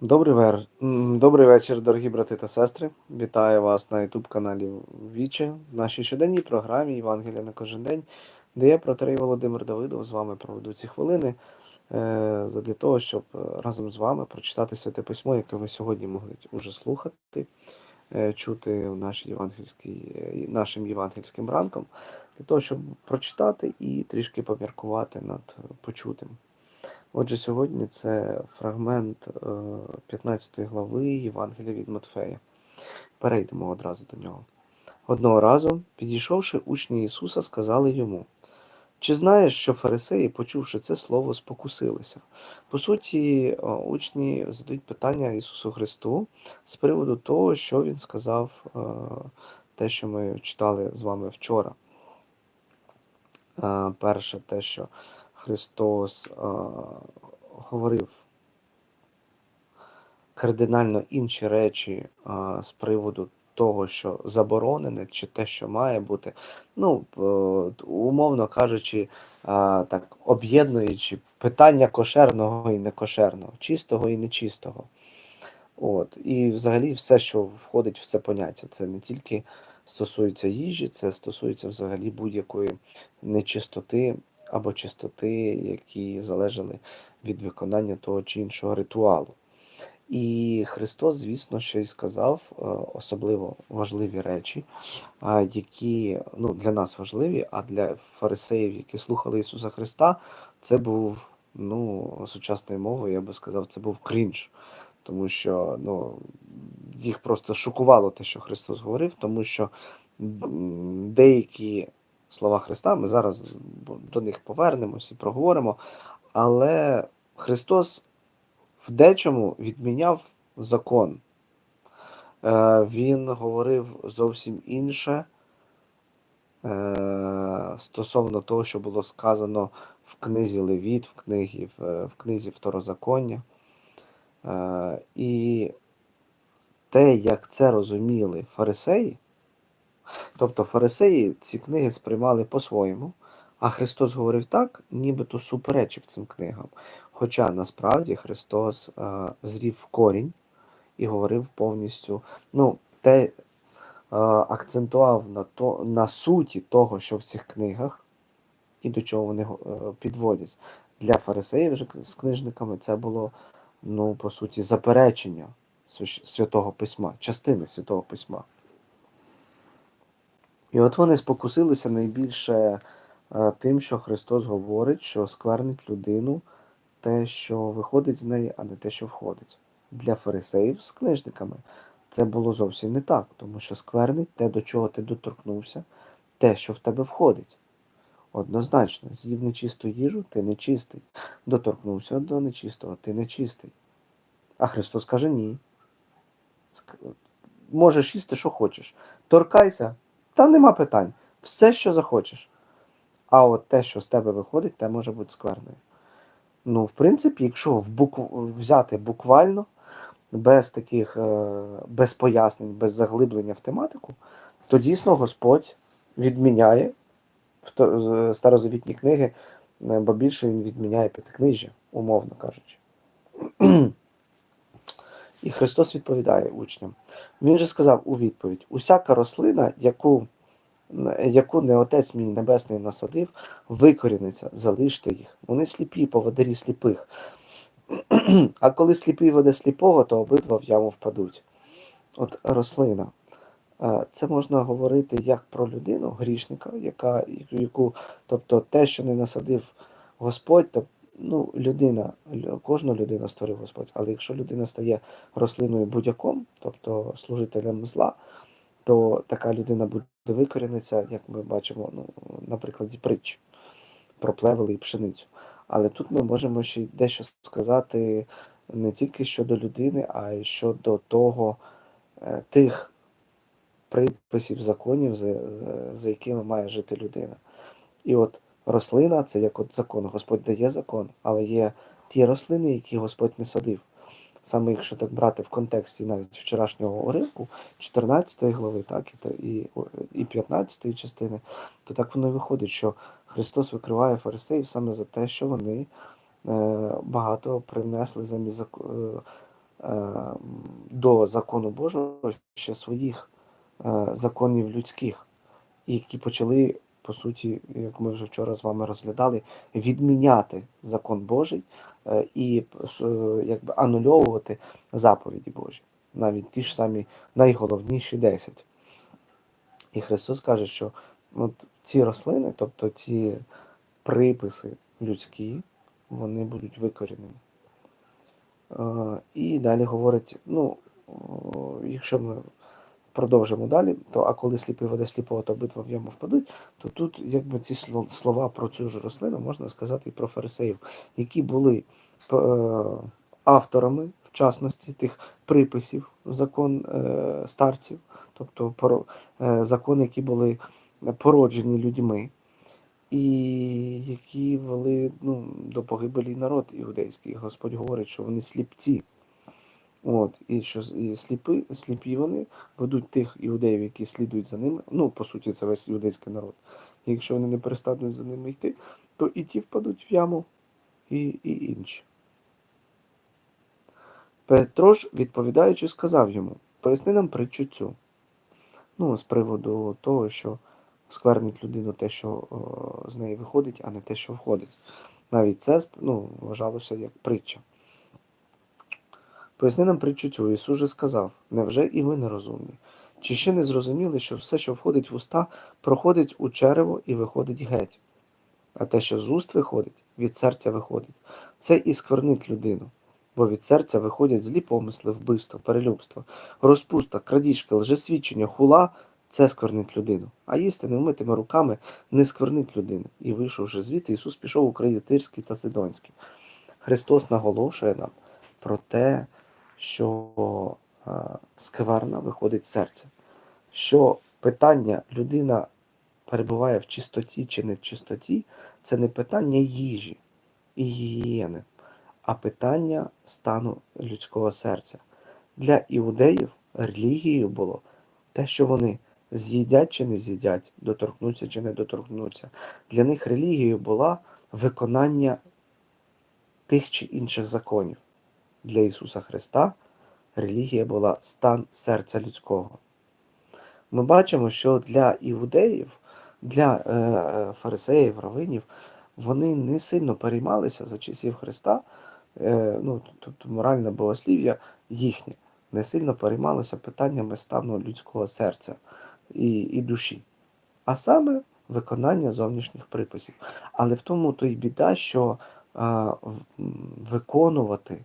Добрий, вер... Добрий вечір, дорогі брати та сестри. Вітаю вас на youtube каналі Віче в нашій щоденній програмі Євангелія на кожен день, де я, протерей Володимир Давидов, з вами проведу ці хвилини е, задля того, щоб е, разом з вами прочитати святе письмо, яке ви сьогодні могли уже слухати, е, чути в нашій євангельській, нашим євангельським ранком, для того, щоб прочитати і трішки поміркувати над почутим. Отже, сьогодні це фрагмент е, 15 глави Євангелія від Матфея. Перейдемо одразу до нього. Одного разу, підійшовши учні Ісуса, сказали йому: Чи знаєш, що фарисеї, почувши це слово, спокусилися? По суті, е, учні задають питання Ісусу Христу з приводу того, що Він сказав, е, те, що ми читали з вами вчора. Е, Перше, те, що Христос е, говорив кардинально інші речі е, з приводу того, що заборонене, чи те, що має бути. Ну, е, умовно кажучи, е, так, об'єднуючи питання кошерного і некошерного, чистого і нечистого. От. І взагалі все, що входить в це поняття, це не тільки стосується їжі, це стосується взагалі будь-якої нечистоти або чистоти, які залежали від виконання того чи іншого ритуалу. І Христос, звісно, ще й сказав е, особливо важливі речі, які ну, для нас важливі, а для фарисеїв, які слухали Ісуса Христа, це був ну, сучасною мовою, я би сказав, це був крінж. Тому що ну, їх просто шокувало те, що Христос говорив, тому що деякі слова Христа, ми зараз до них повернемось і проговоримо, але Христос в дечому відміняв закон. Е, Він говорив зовсім інше е, стосовно того, що було сказано в книзі Левіт, в, книгі, в, книзі Второзаконня. Е, І те, як це розуміли фарисеї, тобто фарисеї ці книги сприймали по-своєму, а Христос говорив так, нібито суперечив цим книгам. Хоча насправді Христос е, зрів в корінь і говорив повністю, ну, те е, акцентував на, то, на суті того, що в цих книгах, і до чого вони е, підводять. Для фарисеїв з книжниками це було, ну, по суті, заперечення Святого Письма, частини Святого Письма. І от вони спокусилися найбільше е, тим, що Христос говорить, що сквернить людину те, що виходить з неї, а не те, що входить. Для фарисеїв з книжниками це було зовсім не так, тому що сквернить те, до чого ти доторкнувся, те, що в тебе входить. Однозначно, з'їв нечисту їжу, ти нечистий. Доторкнувся до нечистого, ти нечистий. А Христос каже ні. Можеш їсти, що хочеш. Торкайся, та нема питань. Все, що захочеш. А от те, що з тебе виходить, те може бути скверною. Ну, в принципі, якщо в букв... взяти буквально, без таких, е, без пояснень, без заглиблення в тематику, то дійсно Господь відміняє е, старозавітні книги, е, бо більше він відміняє п'ятикнижжя, умовно кажучи. І Христос відповідає учням. Він же сказав у відповідь: усяка рослина, яку, яку не отець мій небесний насадив, викоріниться, залиште їх. Вони сліпі, поводарі сліпих. А коли сліпий веде сліпого, то обидва в яму впадуть. От рослина. Е, Це можна говорити як про людину, грішника, яка, яку, тобто те, що не насадив Господь, то ну, людина, кожну людину створив Господь. Але якщо людина стає рослиною будь-яком, тобто служителем зла, то така людина буде викоріниться, як ми бачимо ну, на прикладі притч про плевели і пшеницю. Але тут ми можемо ще й дещо сказати не тільки щодо людини, а й щодо того е, тих приписів, законів, за, за якими має жити людина. І от рослина це як от закон. Господь дає закон, але є ті рослини, які Господь не садив. Саме якщо так брати в контексті навіть вчорашнього уривку, 14 глави, так, і, і, і 15 частини, то так воно і виходить, що Христос викриває фарисеїв саме за те, що вони е, багато привнесли замість е, е, до закону Божого ще своїх законів людських, які почали, по суті, як ми вже вчора з вами розглядали, відміняти закон Божий е, і е, якби анульовувати заповіді Божі, навіть ті ж самі найголовніші 10. І Христос каже, що от ці рослини, тобто ці приписи людські, вони будуть викорінені. Е, І далі говорить: ну, якщо ми продовжимо далі, то а коли сліпий веде сліпого, то обидва в яму впадуть, то тут якби ці слова про цю ж рослину можна сказати і про фарисеїв, які були е, авторами, в частності, тих приписів закон е, старців, тобто поро- е, закони, які були породжені людьми, і які вели ну, до погибелі народ іудейський. Господь говорить, що вони сліпці. От, і що і сліпи, сліпі вони ведуть тих іудеїв, які слідують за ними. Ну, по суті, це весь іудейський народ. І якщо вони не перестануть за ними йти, то і ті впадуть в яму, і, і інші. Петро ж, відповідаючи, сказав йому: поясни нам притчу цю. Ну, з приводу того, що сквернить людину те, що о, з неї виходить, а не те, що входить. Навіть це ну, вважалося як притча. Поясни нам притчу. Ісус же сказав: невже і ви нерозумні? Чи ще не зрозуміли, що все, що входить в уста, проходить у черево і виходить геть? А те, що з уст виходить, від серця виходить. Це і сквернить людину. Бо від серця виходять злі помисли, вбивство, перелюбство, розпуста, крадіжки, лжесвідчення, хула це сквернить людину. А їсти невмитими руками не сквернить людину. І вийшовши звідти, Ісус пішов у краї Тирський та Сидонський. Христос наголошує нам про те, що е, скверна виходить з серця. Що питання людина перебуває в чистоті чи не чистоті, це не питання їжі і гігієни, а питання стану людського серця. Для іудеїв релігією було те, що вони з'їдять чи не з'їдять, доторкнуться чи не доторкнуться. Для них релігією була виконання тих чи інших законів. Для Ісуса Христа релігія була стан серця людського. Ми бачимо, що для іудеїв, для е, е, фарисеїв, равинів, вони не сильно переймалися за часів Христа, е, ну, тобто моральне богослів'я їхнє, не сильно переймалося питаннями стану людського серця і, і душі, а саме виконання зовнішніх приписів. Але в тому то й біда, що виконувати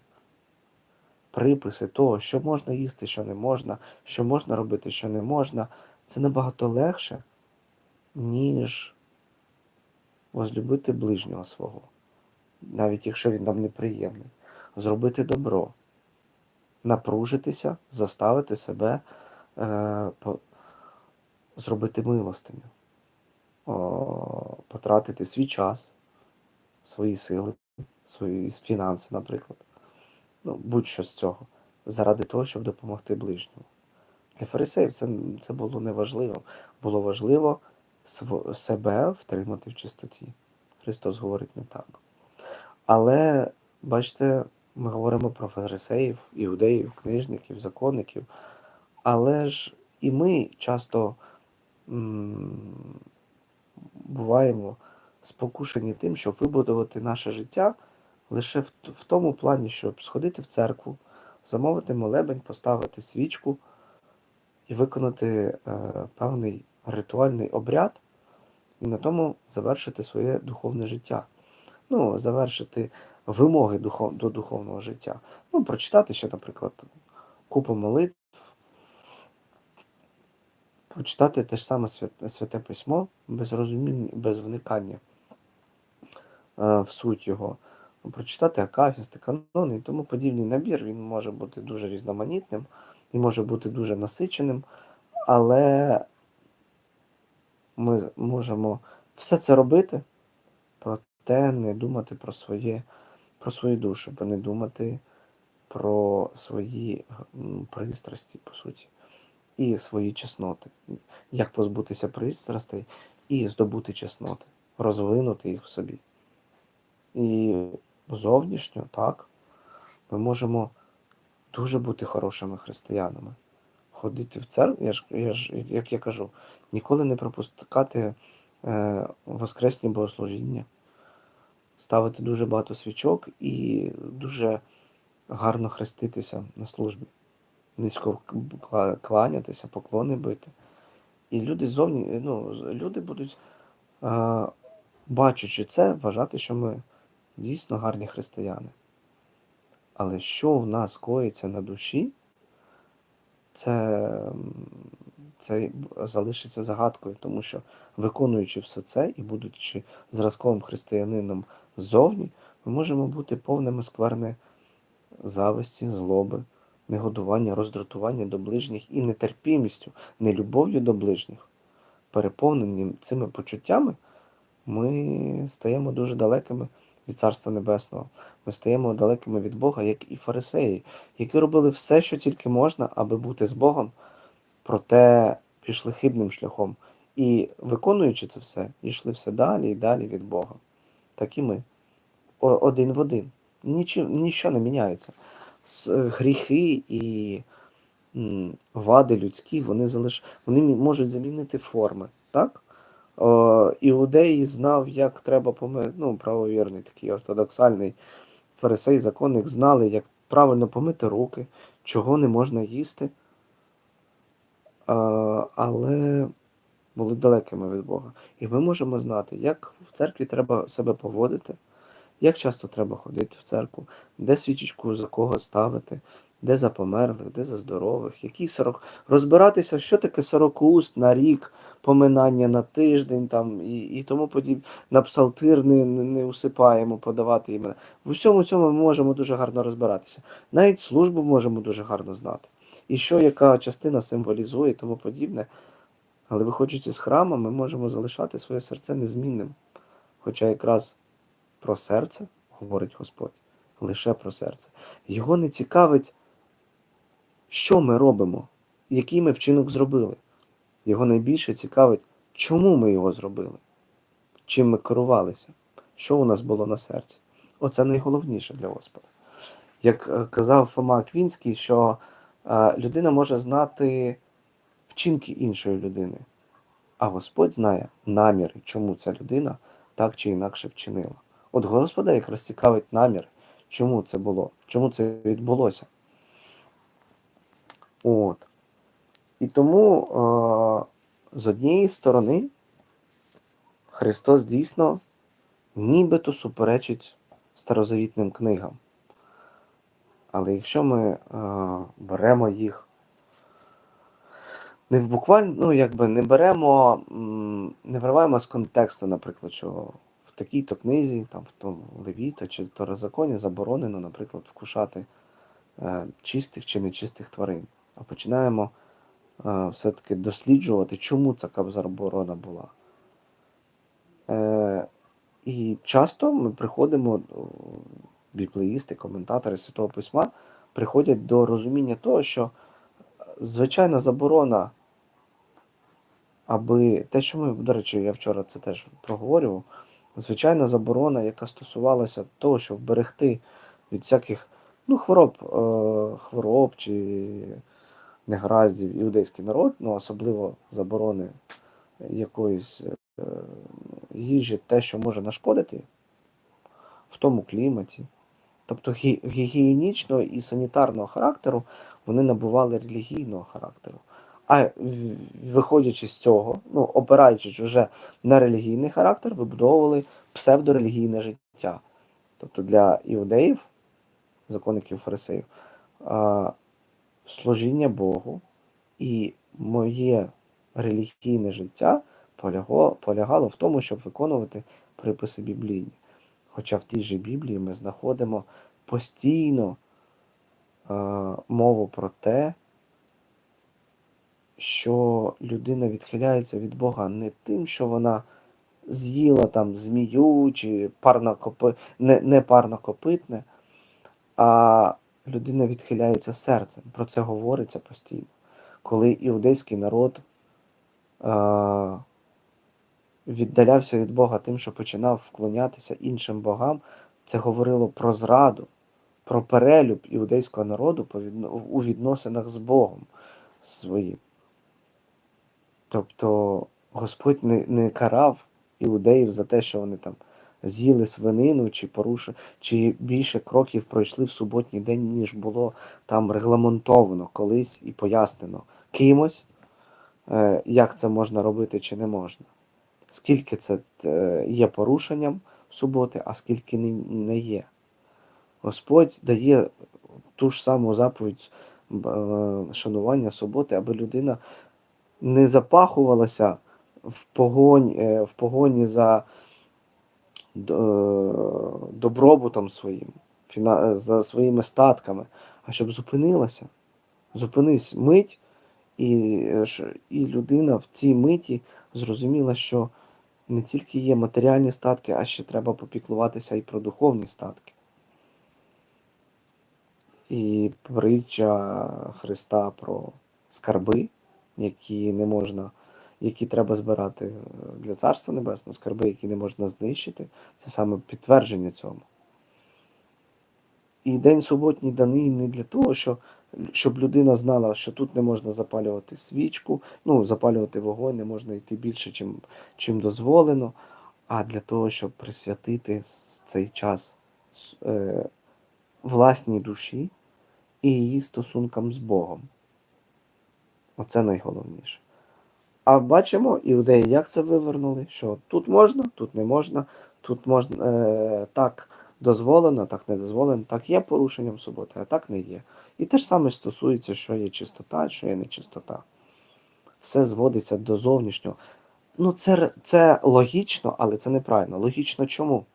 приписи того, що можна їсти, що не можна, що можна робити, що не можна, це набагато легше, ніж возлюбити ближнього свого, навіть якщо він нам неприємний, зробити добро, напружитися, заставити себе е, по- зробити милостиню, о, потратити свій час, свої сили, свої фінанси, наприклад. Ну, будь-що з цього, заради того, щоб допомогти ближньому. Для фарисеїв це, це було неважливо. Було важливо себе втримати в чистоті. Христос говорить не так. Але, бачите, ми говоримо про фарисеїв, іудеїв, книжників, законників. Але ж і ми часто м, буваємо спокушені тим, щоб вибудувати наше життя лише в, в тому плані, щоб сходити в церкву, замовити молебень, поставити свічку і виконати е, певний ритуальний обряд, і на тому завершити своє духовне життя. Ну, завершити вимоги духов, до духовного життя. Ну, прочитати ще, наприклад, купу молитв, прочитати те ж саме святе, святе письмо без розуміння, без вникання е, в суть його, прочитати акафісти, канони і тому подібний набір. Він може бути дуже різноманітним і може бути дуже насиченим, але ми можемо все це робити, проте не думати про своє, про свою душу, бо не думати про свої пристрасті, по суті, і свої чесноти. Як позбутися пристрастей і здобути чесноти, розвинути їх в собі. І зовнішньо, так, ми можемо дуже бути хорошими християнами. Ходити в церкву, я ж, я ж, як я кажу, ніколи не пропускати е, воскресні богослужіння, ставити дуже багато свічок і дуже гарно хреститися на службі, низько кланятися, поклони бити. І люди зовні, ну, люди будуть, е, бачачи це, вважати, що ми дійсно гарні християни. Але що в нас коїться на душі, це, це залишиться загадкою, тому що виконуючи все це і будучи зразковим християнином ззовні, ми можемо бути повними скверни зависті, злоби, негодування, роздратування до ближніх і нетерпімістю, нелюбов'ю до ближніх. Переповнені цими почуттями, ми стаємо дуже далекими від Царства Небесного. Ми стаємо далекими від Бога, як і фарисеї, які робили все, що тільки можна, аби бути з Богом, проте пішли хибним шляхом. І виконуючи це все, йшли все далі і далі від Бога. Так і ми. Один в один. Нічого, нічого не міняється. Е, Гріхи і вади людські, вони залиш... вони можуть замінити форми. Так? О, іудей знав, як треба помити, ну, правовірний такий ортодоксальний фарисей, законник, знали, як правильно помити руки, чого не можна їсти, а, але були далекими від Бога. І ми можемо знати, як в церкві треба себе поводити, як часто треба ходити в церкву, де свічечку за кого ставити, де за померлих, де за здорових, який сорок. Розбиратися, що таке сорокуст на рік, поминання на тиждень там, і, і тому подібне. На псалтир не, не усипаємо подавати імена. В усьому цьому ми можемо дуже гарно розбиратися. Навіть службу можемо дуже гарно знати. І що яка частина символізує і тому подібне. Але виходячи з храму, ми можемо залишати своє серце незмінним. Хоча якраз про серце говорить Господь, лише про серце. Його не цікавить, що ми робимо, який ми вчинок зробили. Його найбільше цікавить, чому ми його зробили, чим ми керувалися, що у нас було на серці. Оце найголовніше для Господа. Як е, казав Фома Аквінський, що е, людина може знати вчинки іншої людини, а Господь знає наміри, чому ця людина так чи інакше вчинила. От Господа якраз цікавить намір, чому це було, чому це відбулося. От. І тому е, з однієї сторони Христос дійсно нібито суперечить старозавітним книгам. Але якщо ми е, беремо їх не в буквально, ну якби не беремо, не вириваємо з контексту, наприклад, що такій-то книзі, там в тому Левіта чи Второзаконі заборонено, наприклад, вкушати е, чистих чи нечистих тварин. А починаємо е, все-таки досліджувати, чому така заборона була. Е, і часто ми приходимо, о, біблеїсти, коментатори Святого Письма приходять до розуміння того, що е, звичайна заборона, аби те, що ми, до речі, я вчора це теж проговорював, звичайна заборона, яка стосувалася того, щоб вберегти від всяких ну, хвороб, е, хвороб чи негараздів іудейський народ, ну особливо заборони якоїсь е, їжі, те, що може нашкодити в тому кліматі. Тобто гі- гігієнічного і санітарного характеру вони набували релігійного характеру. А виходячи з цього, ну, опираючись уже на релігійний характер, вибудовували псевдорелігійне життя. Тобто для іудеїв, законників фарисеїв, служіння Богу і моє релігійне життя полягало в тому, щоб виконувати приписи біблійні. Хоча в тій же Біблії ми знаходимо постійно мову про те, що людина відхиляється від Бога не тим, що вона з'їла там змію чи парнокопи... не, не парнокопитне, а людина відхиляється серцем. Про це говориться постійно. Коли іудейський народ е, віддалявся від Бога тим, що починав вклонятися іншим богам, це говорило про зраду, про перелюб іудейського народу у відносинах з Богом своїм. Тобто Господь не, не карав іудеїв за те, що вони там з'їли свинину чи порушили, чи більше кроків пройшли в суботній день, ніж було там регламентовано колись і пояснено кимось, е, як це можна робити чи не можна. Скільки це е, є порушенням суботи, а скільки не, є. Господь дає ту ж саму заповідь е, шанування суботи, аби людина не запахувалася в погоні, е, в погоні за е, добробутом своїм, за своїми статками, а щоб зупинилася. Зупинись мить, і, е, і людина в цій миті зрозуміла, що не тільки є матеріальні статки, а ще треба попіклуватися і про духовні статки. І притча Христа про скарби, які не можна, які треба збирати е, для Царства Небесного, скарби, які не можна знищити, це саме підтвердження цьому. І день суботній даний не для того, що, щоб людина знала, що тут не можна запалювати свічку, ну, запалювати вогонь, не можна йти більше, чим, чим дозволено, а для того, щоб присвятити цей час е, власній душі і її стосункам з Богом. Оце найголовніше. А бачимо, іудеї як це вивернули, що тут можна, тут не можна, тут можна е, так дозволено, так не дозволено, так є порушенням суботи, а так не є. І те ж саме стосується, що є чистота, що є нечистота. Все зводиться до зовнішнього. Ну, це, це логічно, але це неправильно. Логічно чому?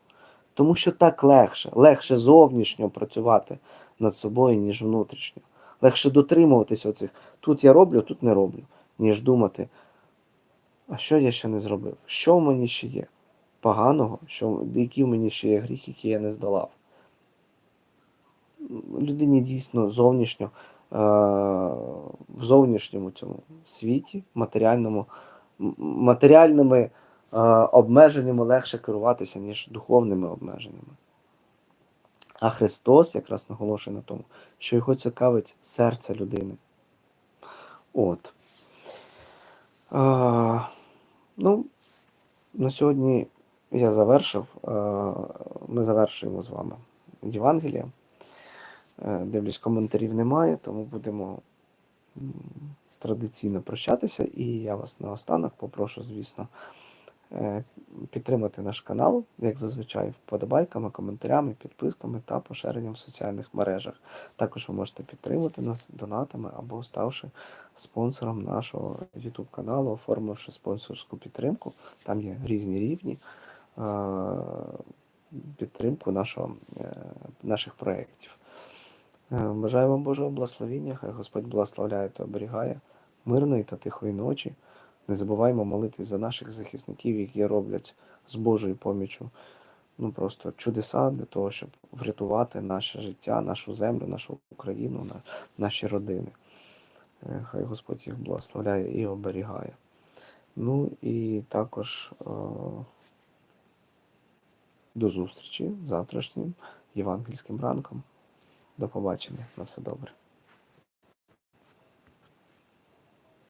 Тому що так легше. Легше зовнішньо працювати над собою, ніж внутрішньо. Легше дотримуватись оцих. Тут я роблю, тут не роблю, ніж думати, а що я ще не зробив? Що в мені ще є? Поганого, що, які в мені ще є гріхи, які я не здолав. Людині дійсно зовнішньо, е, в зовнішньому цьому світі, матеріальному, матеріальними е, обмеженнями легше керуватися, ніж духовними обмеженнями. А Христос якраз наголошує на тому, що його цікавить серце людини. От. А, ну, на сьогодні я завершив. А, ми завершуємо з вами Євангелія. Е, Дивлюсь, коментарів немає, тому будемо традиційно прощатися. І я вас наостанок попрошу, звісно, підтримати наш канал, як зазвичай, вподобайками, коментарями, підписками та поширенням в соціальних мережах. Також ви можете підтримати нас донатами або ставши спонсором нашого YouTube каналу, оформивши спонсорську підтримку. Там є різні рівні е, підтримку нашого, е, наших проєктів. Е, Бажаю вам Божого благословіння, хай Господь благословляє та оберігає мирної та тихої ночі. Не забуваймо молитись за наших захисників, які роблять з Божою поміччю ну просто чудеса для того, щоб врятувати наше життя, нашу землю, нашу Україну, на, наші родини. Е, Хай Господь їх благословляє і оберігає. Ну і також е, до зустрічі завтрашнім євангельським ранком. До побачення. На все добре.